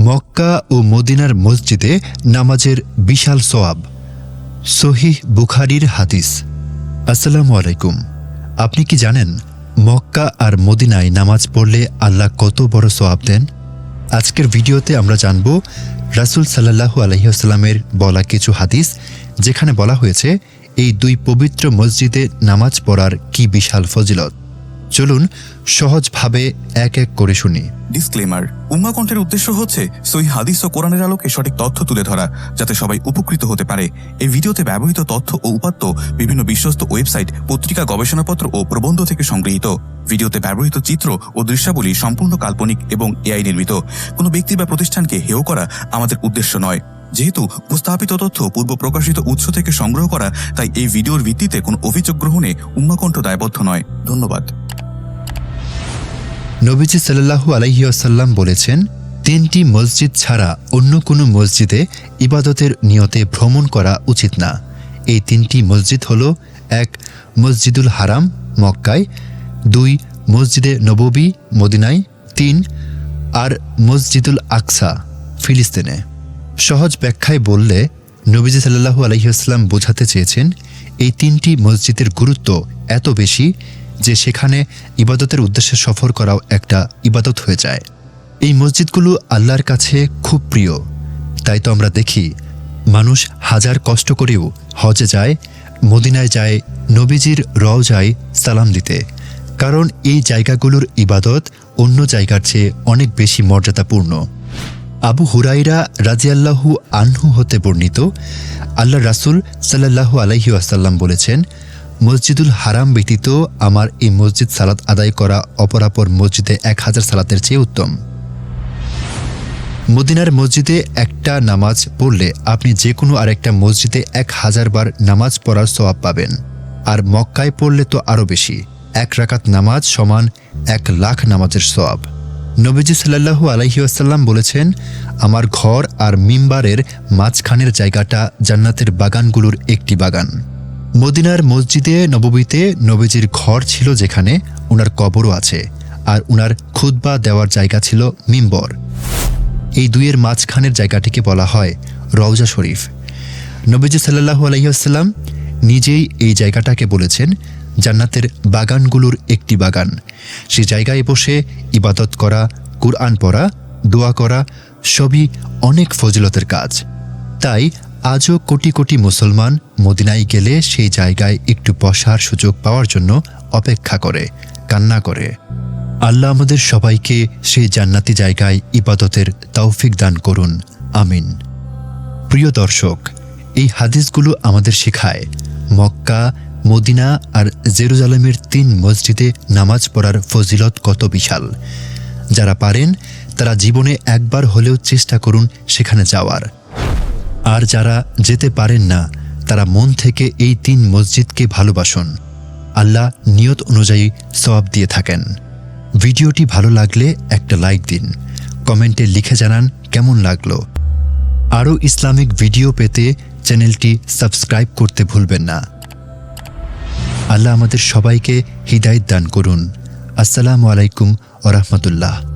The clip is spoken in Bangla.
মক্কা ও মদিনার মসজিদে নামাজের বিশাল সোয়াব সহিহ বুখারির হাদিস। আসসালামু আলাইকুম। আপনি কি জানেন মক্কা আর মদিনায় নামাজ পড়লে আল্লাহ কত বড় সোয়াব দেন? আজকের ভিডিওতে আমরা জানব রাসূল সাল্লাহু আলহিহাস্লামের বলা কিছু হাদিস, যেখানে বলা হয়েছে, এই দুই পবিত্র মসজিদে নামাজ পড়ার কি বিশাল ফজিলত। চলুন সহজভাবে এক এক করে শুনি। ডিসক্লেমার উম্মা কণ্ঠের উদ্দেশ্য হচ্ছে সই হাদিস ও কোরআনের আলোকে সঠিক তথ্য তুলে ধরা, যাতে সবাই উপকৃত হতে পারে। এই ভিডিওতে ব্যবহৃত তথ্য ও উপাত্ত বিভিন্ন বিশ্বস্ত ওয়েবসাইট, পত্রিকা, গবেষণাপত্র ও প্রবন্ধ থেকে সংগৃহীত। ভিডিওতে ব্যবহৃত চিত্র ও দৃশ্যাবলী সম্পূর্ণ কাল্পনিক এবং এআই নির্মিত। কোনো ব্যক্তি বা প্রতিষ্ঠানকে হেয় করা আমাদের উদ্দেশ্য নয়। যেহেতু উপস্থাপিত তথ্য পূর্ব প্রকাশিত উৎস থেকে সংগ্রহ করা, তাই এই ভিডিওর ভিত্তিতে কোনো অভিযোগ গ্রহণে উম্মাকণ্ঠ দায়বদ্ধ নয়। ধন্যবাদ। নবীজি সাল্লাহু আলাইসাল্লাম বলেছেন, তিনটি মসজিদ ছাড়া অন্য কোনো মসজিদে ইবাদতের নিয়তে ভ্রমণ করা উচিত না। এই তিনটি মসজিদ হল, এক, মসজিদুল হারাম, মক্কায়, দুই, মসজিদে নববী, মদিনায়, তিন, আর মসজিদুল আকসা, ফিলিস্তিনে। সহজ ব্যাখ্যায় বললে, নবীজি সাল্লাহু আলহিহাস্লাম বোঝাতে চেয়েছেন, এই তিনটি মসজিদের গুরুত্ব এত বেশি যে সেখানে ইবাদতের উদ্দেশ্যে সফর করাও একটা ইবাদত হয়ে যায়। এই মসজিদগুলো আল্লাহর কাছে খুব প্রিয়। তাই তো আমরা দেখি, মানুষ হাজার কষ্ট করেও হজে যায়, মদিনায় যায়, নবীজির রও যায় সালাম দিতে। কারণ এই জায়গাগুলোর ইবাদত অন্য জায়গার চেয়ে অনেক বেশি মর্যাদাপূর্ণ। আবু হুরাইরা রাজিয়াল্লাহু আনহু হতে বর্ণিত আল্লাহ রাসুল সাল্লাহু আলাইহি আসাল্লাম বলেছেন মসজিদুল হারাম ব্যতীত আমার এই মসজিদ সালাত আদায় করা অপরাপর মসজিদে এক হাজার সালাতের চেয়ে উত্তম। মদিনার মসজিদে একটা নামাজ পড়লে আপনি যে কোনো আরেকটা মসজিদে এক হাজার বার নামাজ পড়ার সওয়াব পাবেন। আর মক্কায় পড়লে তো আরও বেশি, এক রাকাত নামাজ সমান এক লাখ নামাজের সওয়াব। নবীজি সাল্লাহু আলহিউসাল্লাম বলেছেন, আমার ঘর আর মিম্বারের মাঝখানের জায়গাটা জান্নাতের বাগানগুলোর একটি বাগান। মদিনার মসজিদে, নববীতে নবীজির ঘর ছিল যেখানে ওনার কবরও আছে আর ওনার খুতবা দেওয়ার জায়গা ছিল মিম্বর। এই দুইয়ের মাঝখানের জায়গাটিকে বলা হয় রওজা শরীফ। নবীজি সাল্লাহু আলহিহাস্লাম নিজেই এই জায়গাটাকে বলেছেন জান্নাতের বাগানগুলোর একটি বাগান। সে জায়গায় বসে ইবাদত করা, কুরআন পড়া, দোয়া করা সবই অনেক ফজিলতের কাজ। তাই আজও কোটি কোটি মুসলমান মদিনায় গেলে সেই জায়গায় একটু বসার সুযোগ পাওয়ার জন্য অপেক্ষা করে, কান্না করে। আল্লাহ আমাদের সবাইকে সেই জান্নাতি জায়গায় ইবাদতের তৌফিক দান করুন। আমিন। প্রিয় দর্শক, এই হাদিসগুলো আমাদের শেখায়, মক্কা, মদিনা আর জেরুজালেমের তিন মসজিদে নামাজ পড়ার ফজিলত কত বিশাল। যারা পারেন, তারা জীবনে একবার হলেও চেষ্টা করুন সেখানে যাওয়ার। আর যারা যেতে পারেন না, তারা মন থেকে এই তিন মসজিদকে ভালোবাসুন। আল্লাহ নিয়ত অনুযায়ী সওয়াব দিয়ে থাকেন। ভিডিওটি ভালো লাগলে একটা লাইক দিন। কমেন্টে লিখে জানান কেমন লাগল। আরও ইসলামিক ভিডিও পেতে চ্যানেলটি সাবস্ক্রাইব করতে ভুলবেন না। আল্লাহ আমাদের সবাইকে হৃদায়ত দান করুন। আসসালামু আলাইকুম ওরহমতুল্লাহ